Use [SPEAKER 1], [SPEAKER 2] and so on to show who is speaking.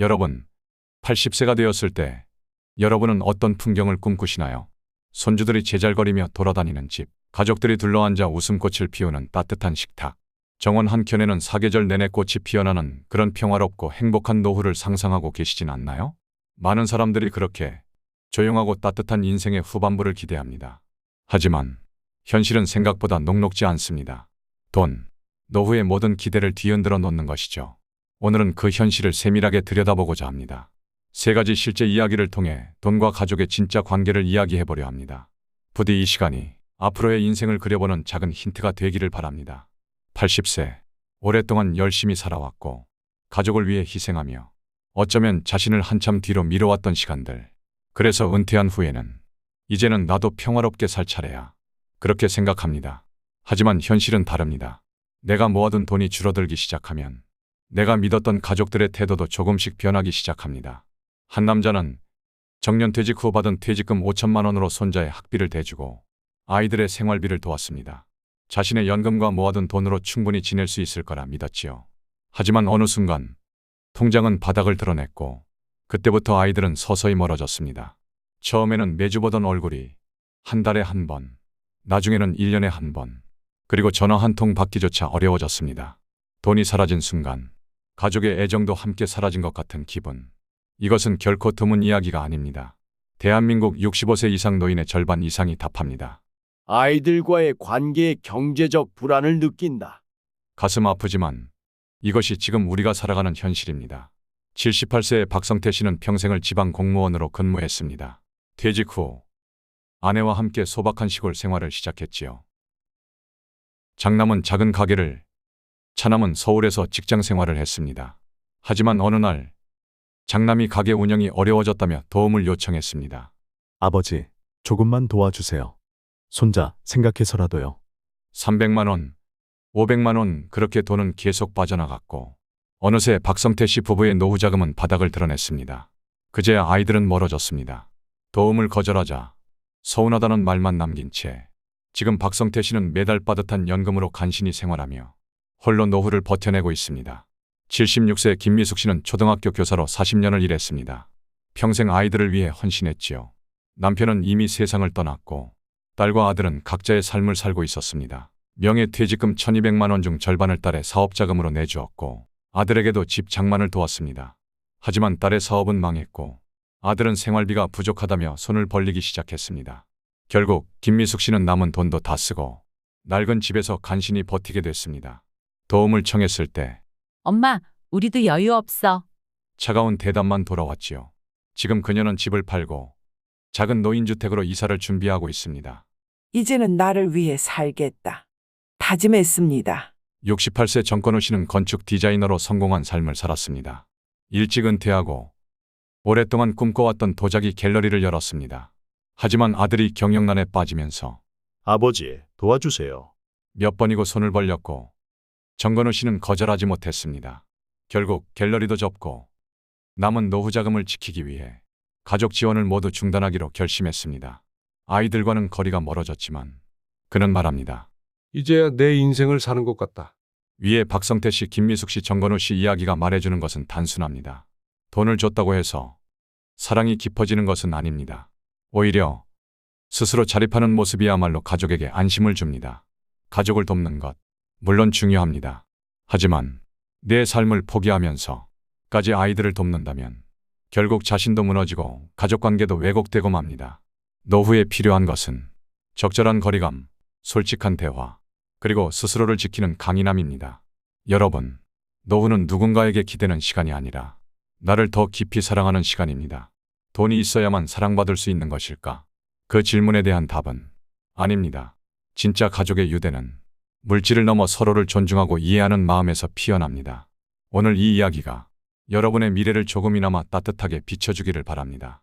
[SPEAKER 1] 여러분, 80세가 되었을 때 여러분은 어떤 풍경을 꿈꾸시나요? 손주들이 제잘거리며 돌아다니는 집, 가족들이 둘러앉아 웃음꽃을 피우는 따뜻한 식탁, 정원 한켠에는 사계절 내내 꽃이 피어나는 그런 평화롭고 행복한 노후를 상상하고 계시진 않나요? 많은 사람들이 그렇게 조용하고 따뜻한 인생의 후반부를 기대합니다. 하지만 현실은 생각보다 녹록지 않습니다. 돈, 노후의 모든 기대를 뒤흔들어 놓는 것이죠. 오늘은 그 현실을 세밀하게 들여다보고자 합니다. 세 가지 실제 이야기를 통해 돈과 가족의 진짜 관계를 이야기해 보려 합니다. 부디 이 시간이 앞으로의 인생을 그려보는 작은 힌트가 되기를 바랍니다. 80세. 오랫동안 열심히 살아왔고, 가족을 위해 희생하며, 어쩌면 자신을 한참 뒤로 미뤄왔던 시간들. 그래서 은퇴한 후에는, 이제는 나도 평화롭게 살 차례야. 그렇게 생각합니다. 하지만 현실은 다릅니다. 내가 모아둔 돈이 줄어들기 시작하면, 내가 믿었던 가족들의 태도도 조금씩 변하기 시작합니다. 한 남자는 정년 퇴직 후 받은 퇴직금 5천만 원으로 손자의 학비를 대주고 아이들의 생활비를 도왔습니다. 자신의 연금과 모아둔 돈으로 충분히 지낼 수 있을 거라 믿었지요. 하지만 어느 순간 통장은 바닥을 드러냈고 그때부터 아이들은 서서히 멀어졌습니다. 처음에는 매주 보던 얼굴이 한 달에 한 번, 나중에는 1년에 한 번, 그리고 전화 한 통 받기조차 어려워졌습니다. 돈이 사라진 순간 가족의 애정도 함께 사라진 것 같은 기분. 이것은 결코 드문 이야기가 아닙니다. 대한민국 65세 이상 노인의 절반 이상이 답합니다.
[SPEAKER 2] 아이들과의 관계에 경제적 불안을 느낀다.
[SPEAKER 1] 가슴 아프지만 이것이 지금 우리가 살아가는 현실입니다. 78세의 박성태 씨는 평생을 지방 공무원으로 근무했습니다. 퇴직 후 아내와 함께 소박한 시골 생활을 시작했지요. 장남은 작은 가게를, 차남은 서울에서 직장 생활을 했습니다. 하지만 어느 날 장남이 가게 운영이 어려워졌다며 도움을 요청했습니다.
[SPEAKER 3] 아버지, 조금만 도와주세요. 손자, 생각해서라도요.
[SPEAKER 1] 300만 원, 500만 원 그렇게 돈은 계속 빠져나갔고 어느새 박성태 씨 부부의 노후 자금은 바닥을 드러냈습니다. 그제야 아이들은 멀어졌습니다. 도움을 거절하자 서운하다는 말만 남긴 채 지금 박성태 씨는 매달 빠듯한 연금으로 간신히 생활하며 홀로 노후를 버텨내고 있습니다. 76세 김미숙 씨는 초등학교 교사로 40년을 일했습니다. 평생 아이들을 위해 헌신했지요. 남편은 이미 세상을 떠났고 딸과 아들은 각자의 삶을 살고 있었습니다. 명예퇴직금 1200만 원 중 절반을 딸의 사업자금으로 내주었고 아들에게도 집 장만을 도왔습니다. 하지만 딸의 사업은 망했고 아들은 생활비가 부족하다며 손을 벌리기 시작했습니다. 결국 김미숙 씨는 남은 돈도 다 쓰고 낡은 집에서 간신히 버티게 됐습니다. 도움을 청했을 때
[SPEAKER 4] 엄마, 우리도 여유 없어.
[SPEAKER 1] 차가운 대답만 돌아왔지요. 지금 그녀는 집을 팔고 작은 노인주택으로 이사를 준비하고 있습니다.
[SPEAKER 5] 이제는 나를 위해 살겠다. 다짐했습니다.
[SPEAKER 1] 68세 정건우 씨는 건축 디자이너로 성공한 삶을 살았습니다. 일찍 은퇴하고 오랫동안 꿈꿔왔던 도자기 갤러리를 열었습니다. 하지만 아들이 경영난에 빠지면서
[SPEAKER 2] 아버지, 도와주세요.
[SPEAKER 1] 몇 번이고 손을 벌렸고 정건우 씨는 거절하지 못했습니다. 결국 갤러리도 접고 남은 노후 자금을 지키기 위해 가족 지원을 모두 중단하기로 결심했습니다. 아이들과는 거리가 멀어졌지만 그는 말합니다.
[SPEAKER 6] 이제야 내 인생을 사는 것 같다.
[SPEAKER 1] 위에 박성태 씨, 김미숙 씨, 정건우 씨 이야기가 말해주는 것은 단순합니다. 돈을 줬다고 해서 사랑이 깊어지는 것은 아닙니다. 오히려 스스로 자립하는 모습이야말로 가족에게 안심을 줍니다. 가족을 돕는 것, 물론 중요합니다. 하지만 내 삶을 포기하면서까지 아이들을 돕는다면 결국 자신도 무너지고 가족 관계도 왜곡되고 맙니다. 노후에 필요한 것은 적절한 거리감, 솔직한 대화, 그리고 스스로를 지키는 강인함입니다. 여러분, 노후는 누군가에게 기대는 시간이 아니라 나를 더 깊이 사랑하는 시간입니다. 돈이 있어야만 사랑받을 수 있는 것일까? 그 질문에 대한 답은 아닙니다. 진짜 가족의 유대는 물질을 넘어 서로를 존중하고 이해하는 마음에서 피어납니다. 오늘 이 이야기가 여러분의 미래를 조금이나마 따뜻하게 비춰주기를 바랍니다.